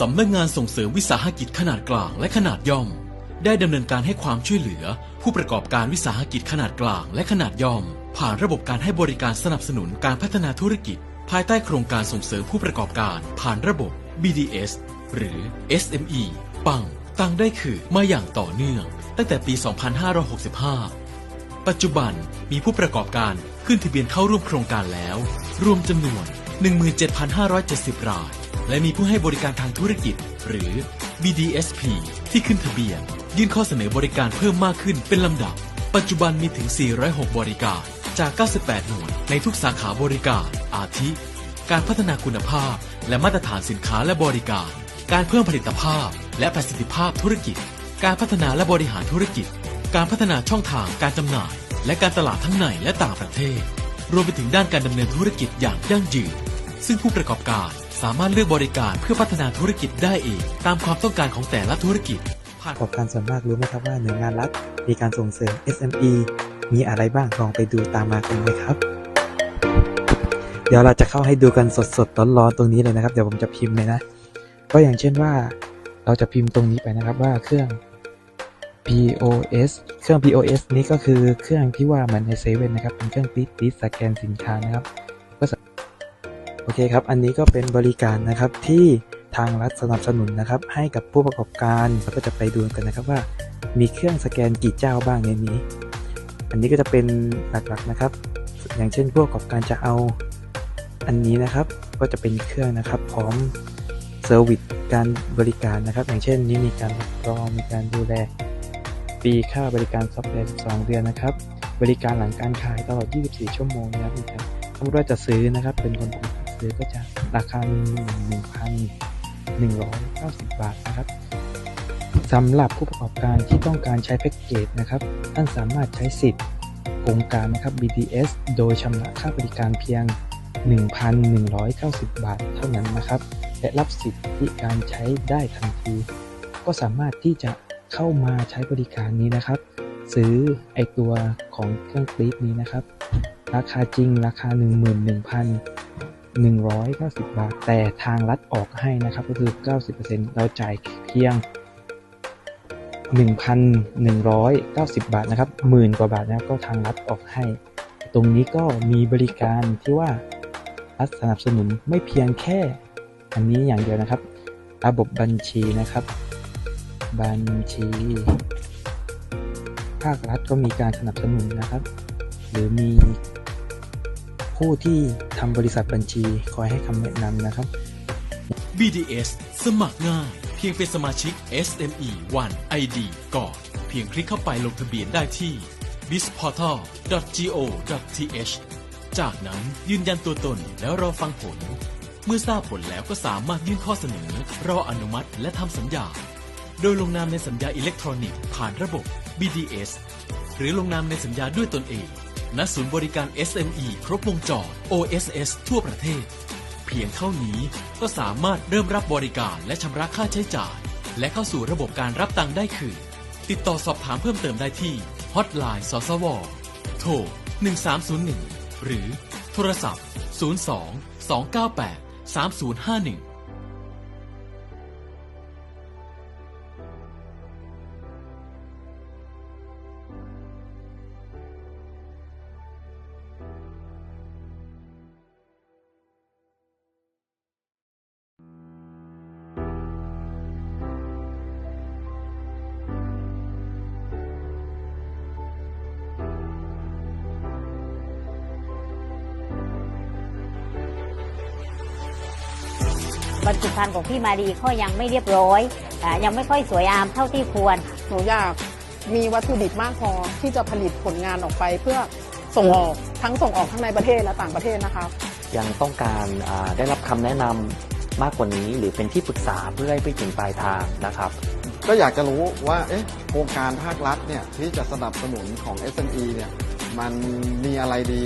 สำนักงานส่งเสริมวิสาหกิจขนาดกลางและขนาดย่อม ได้ดำเนินการให้ความช่วยเหลือ ผู้ประกอบการวิสาหกิจขนาดกลางและขนาดย่อม ผ่านระบบการให้บริการสนับสนุนการพัฒนาธุรกิจ ภายใต้โครงการส่งเสริมผู้ประกอบการ ผ่านระบบ BDS หรือ SME ปังตั้งได้คือมาอย่างต่อเนื่อง ตั้งแต่ปี 2565 ปัจจุบันมีผู้ประกอบการขึ้นทะเบียนเข้าร่วมโครงการแล้ว รวมจำนวน 17,570 ราย และมีผู้ให้บริการทางธุรกิจ หรือ BDSP ที่ขึ้นทะเบียน ยื่นข้อเสนอบริการเพิ่มมากขึ้นเป็นลำดับ ปัจจุบันมีถึง 406 บริการ จาก 98 หน่วยในทุกสาขาบริการ อาทิ การพัฒนาคุณภาพ และมาตรฐานสินค้าและบริการ การเพิ่มผลิตภาพ และประสิทธิภาพธุรกิจ การพัฒนาและบริหารธุรกิจ การพัฒนาช่องทางการจำหน่าย และการตลาดทั้งในและต่างประเทศ รวมไปถึงด้านการดำเนินธุรกิจอย่างยั่งยืนซึ่งผู้ประกอบการ สามารถเลือกบริการเพื่อพัฒนาธุรกิจได้เองตามความต้องการของแต่ละธุรกิจผ่านประกอบการส่วนมากรู้ไหมครับว่าหน่วยงานรัฐมีการส่งเสริม SME มีอะไรบ้างลองไปดูตามมากันเลยครับ เดี๋ยวเราจะเข้าให้ดูกันสดๆร้อนๆตรงนี้เลยนะครับ เดี๋ยวผมจะพิมพ์เลยนะ ก็อย่างเช่นว่าเราจะพิมพ์ตรงนี้ไปนะครับว่าเครื่อง POS เครื่อง POS นี้ก็คือเครื่องที่ว่าเหมือนในเซเว่นนะครับ เป็นเครื่องติดติดสแกนสินค้านะครับ โอเคครับ อันนี้ก็เป็นบริการนะครับที่ทางรัฐสนับสนุนนะครับ ให้กับผู้ประกอบการเราก็จะไปดูกันนะครับว่า มีเครื่องสแกนกี่เจ้าบ้างในนี้ อันนี้ก็จะเป็นหลักๆนะครับ อย่างเช่นผู้ประกอบการจะเอาอันนี้นะครับก็จะเป็นเครื่องนะครับพร้อมเซอร์วิสการบริการนะครับ อย่างเช่นนี้มีการรับรองมีการดูแลฟรีค่าบริการซอฟต์แวร์12 เดือนนะครับ บริการหลังการขายตลอด 24 ชั่วโมงนะครับมีการสมมติว่าจะซื้อนะครับเป็นคน ซื้อก็จะราคา1,190บบาทนะครับสำหรับผู้ประกอบการที่ต้องการใช้แพ็กเกจนะครับ ท่านสามารถใช้สิทธิ์โครงการนะครับ BTS โดยชำระค่าบริการเพียง 1,190 บาทเท่านั้นนะครับ และรับสิทธิการใช้ได้ทันที ก็สามารถที่จะเข้ามาใช้บริการนี้นะครับ ซื้อไอตัวของเครื่องคลิปนี้นะครับ ราคาจริงราคา 11,190บาท แต่ทางรัฐออกให้นะครับ ก็คือ90%เราจ่ายเพียง1,190บาทนะครับหมื่นกว่าบาทนะครับก็ทางรัฐออกให้ ตรงนี้ก็มีบริการที่ว่ารัฐสนับสนุนไม่เพียงแค่ อันนี้อย่างเดียวนะครับ ระบบบัญชีนะครับ บัญชี ภาครัฐก็มีการสนับสนุนนะครับ หรือมี ผู้ที่ทำบริษัทบัญชีคอยให้คำแนะนำนะครับ BDS สมัครง่าย เพียงเป็นสมาชิก SME 1 ID ก่อนเพียงคลิกเข้าไปลงทะเบียนได้ที่ bisportal.go.th จากนั้นยืนยันตัวตนแล้วรอฟังผล เมื่อทราบผลแล้วก็สามารถยื่นข้อเสนอ รออนุมัติและทำสัญญา โดยลงนามในสัญญาอิเล็กทรอนิกส์ผ่านระบบ BDS หรือลงนามในสัญญาด้วยตนเอง ณศูนย์บริการ SME ครบวงจร OSS ทั่วประเทศ เพียงเท่านี้ก็สามารถเริ่มรับบริการและชำระค่าใช้จ่าย และเข้าสู่ระบบการรับตังค์ได้คือ ติดต่อสอบถามเพิ่มเติมได้ที่ฮอตไลน์สสวโทร 1301 หรือโทรศัพท์ 02 298 3051 บรรจุภัณฑ์ของพี่มาดีก็ยังไม่เรียบร้อยอายังไม่ค่อยสวยงามเท่าที่ควร หนูอยากมีวัตถุดิบมากพอที่จะผลิตผลงานออกไปเพื่อส่งออกทั้งส่งออกทั้งในประเทศและต่างประเทศนะคะยังต้องการอ่าได้รับคำแนะนำมากกว่านี้ หรือเป็นที่ปรึกษาเพื่อให้ไปถึงปลายทางนะครับ ก็อยากจะรู้ว่าเอ๊ะโครงการภาครัฐเนี่ยที่จะสนับสนุนของ SME เนี่ยมันมีอะไรดี